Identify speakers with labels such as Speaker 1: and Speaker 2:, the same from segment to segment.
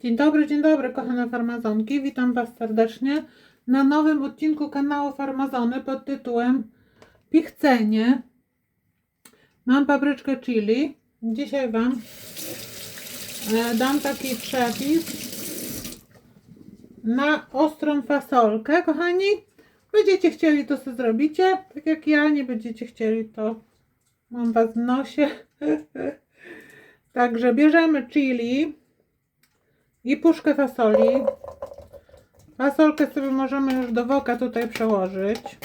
Speaker 1: Dzień dobry, dzień dobry, kochane farmazonki. Witam Was serdecznie na nowym odcinku kanału Farmazony pod tytułem Pichcenie. Mam papryczkę chili. Dzisiaj Wam e, dam taki przepis na ostrą fasolkę, kochani. Będziecie chcieli, to sobie zrobicie. Tak jak ja, nie będziecie chcieli, to mam Was w nosie. Także bierzemy chili i puszkę fasoli. Fasolkę sobie możemy już do woka tutaj przełożyć.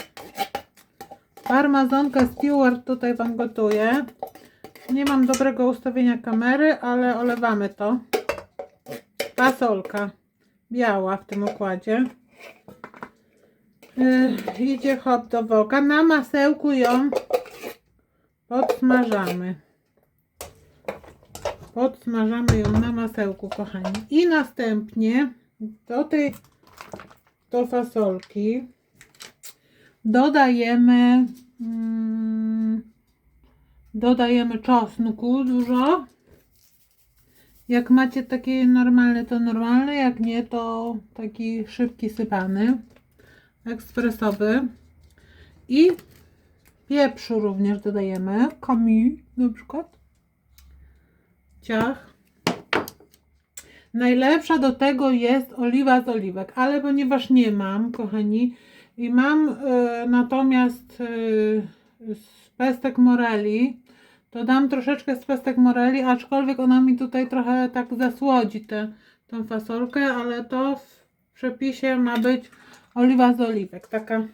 Speaker 1: Parmazonka Stewart tutaj Wam gotuje. Nie mam dobrego ustawienia kamery, ale olewamy to. Fasolka biała w tym układzie. Yy, idzie hop do woka. Na masełku ją podsmażamy. Podsmażamy ją na masełku, kochani. I następnie do tej do fasolki dodajemy mm, dodajemy czosnku dużo. Jak macie takie normalne, to normalne, jak nie, to taki szybki sypany, ekspresowy. I pieprzu również dodajemy, kami na przykład ciach. Najlepsza do tego jest oliwa z oliwek, ale ponieważ nie mam, kochani, i mam e, natomiast e, z pestek moreli, to dam troszeczkę z pestek moreli, aczkolwiek ona mi tutaj trochę tak zasłodzi tę tą fasolkę, ale to w przepisie ma być oliwa z oliwek, taka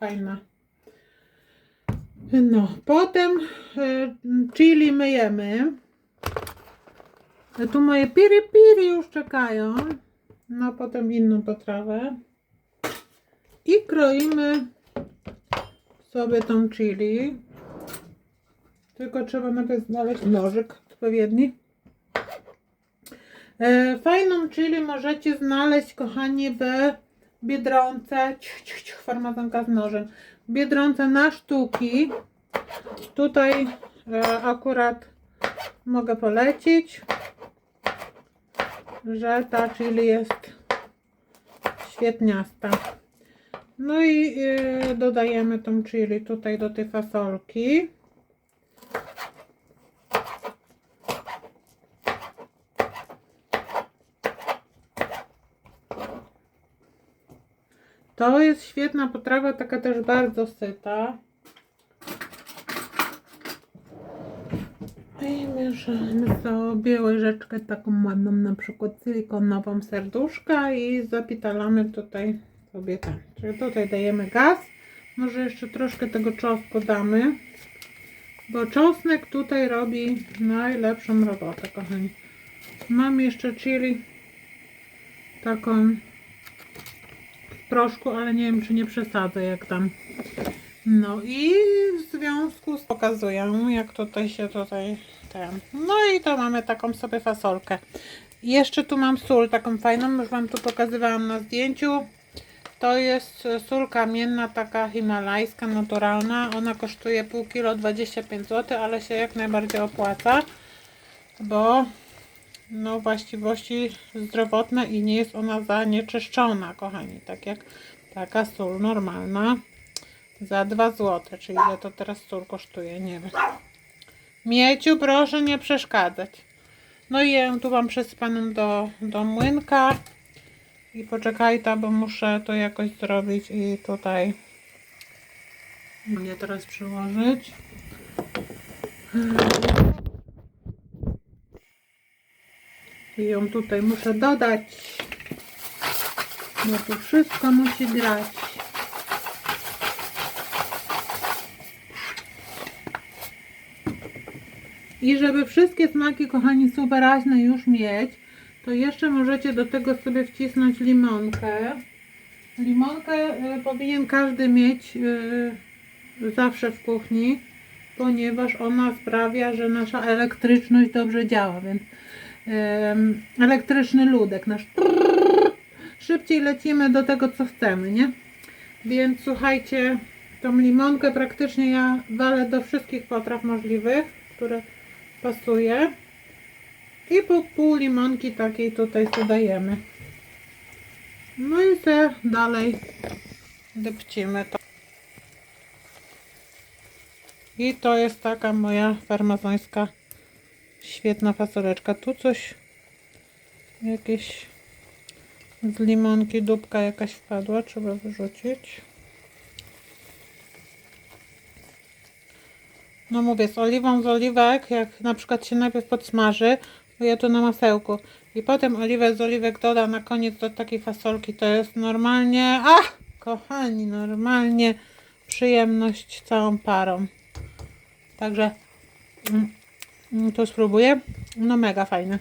Speaker 1: fajna. No, potem e, chili myjemy. Tu moje piri piri już czekają na potem inną potrawę. I kroimy sobie tą chili. Tylko trzeba najpierw znaleźć nożyk odpowiedni. E, Fajną chili możecie znaleźć, kochani, w Biedronce. Ciu, farmazonka z nożem. Biedronce na sztuki. Tutaj e, akurat mogę polecić że ta chili jest świetniasta. No i yy, dodajemy tą chili tutaj do tej fasolki. To jest świetna potrawa, taka też bardzo syta. I bierzemy sobie łyżeczkę taką ładną, na przykład silikonową serduszka i zapitalamy tutaj sobie ten. Czyli tutaj dajemy gaz. Może jeszcze troszkę tego czosnku damy, bo czosnek tutaj robi najlepszą robotę, kochani. Mam jeszcze chili taką w proszku, ale nie wiem, czy nie przesadzę, jak tam no i w związku z pokazuję, jak tutaj się tutaj ten. No i to mamy taką sobie fasolkę. Jeszcze tu mam sól taką fajną, już Wam tu pokazywałam na zdjęciu. To jest sól kamienna, taka himalajska, naturalna. Ona kosztuje pół kilo 25 zł, ale się jak najbardziej opłaca, bo no właściwości zdrowotne i nie jest ona zanieczyszczona, kochani, tak jak taka sól normalna za 2 zł, czyli ile to teraz sól kosztuje, nie wiem. Mieciu, proszę nie przeszkadzać. No i ją tu mam przysypaną do, do młynka. I poczekaj ta, bo muszę to jakoś zrobić i tutaj mnie teraz przyłożyć. I ją tutaj muszę dodać. No to wszystko musi grać. I żeby wszystkie smaki, kochani, wyraźne już mieć, to jeszcze możecie do tego sobie wcisnąć limonkę. Limonkę y, powinien każdy mieć y, zawsze w kuchni, ponieważ ona sprawia, że nasza elektryczność dobrze działa, więc elektryczny ludek, nasz szybciej lecimy do tego, co chcemy, nie? Więc słuchajcie, tą limonkę praktycznie ja walę do wszystkich potraw możliwych, które pasuje. I po pół limonki takiej tutaj dodajemy. No i te dalej depcimy to. I to jest taka moja farmazońska świetna fasoleczka. Tu coś jakieś z limonki dupka jakaś wpadła, trzeba wyrzucić. No mówię, z oliwą z oliwek, jak na przykład się najpierw podsmaży, bo ja tu na masełku i potem oliwę z oliwek doda na koniec do takiej fasolki, to jest normalnie, ach, kochani, normalnie przyjemność całą parą. Także mm, mm, to spróbuję. No mega fajne.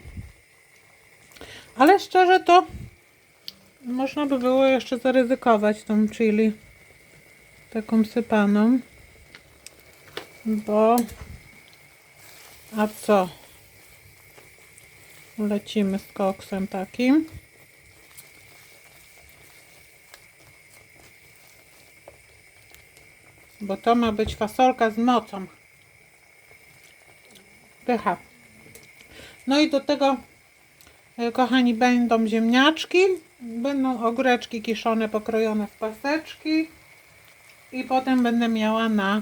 Speaker 1: Ale szczerze to można by było jeszcze zaryzykować tą chili taką sypaną. Bo a co? Lecimy z koksem takim. Bo to ma być fasolka z mocą. Pycha. No i do tego, e, kochani, będą ziemniaczki, będą ogóreczki kiszone, pokrojone w paseczki i potem będę miała na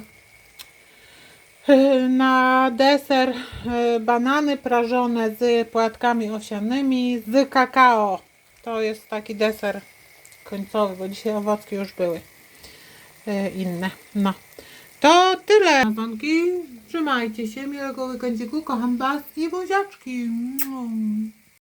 Speaker 1: na deser e, banany prażone z płatkami owsianymi z kakao. To jest taki deser końcowy, bo dzisiaj owocki już były e, inne. No. To tyle. Trzymajcie się, miłego weekendziku, kocham was i buziaczki.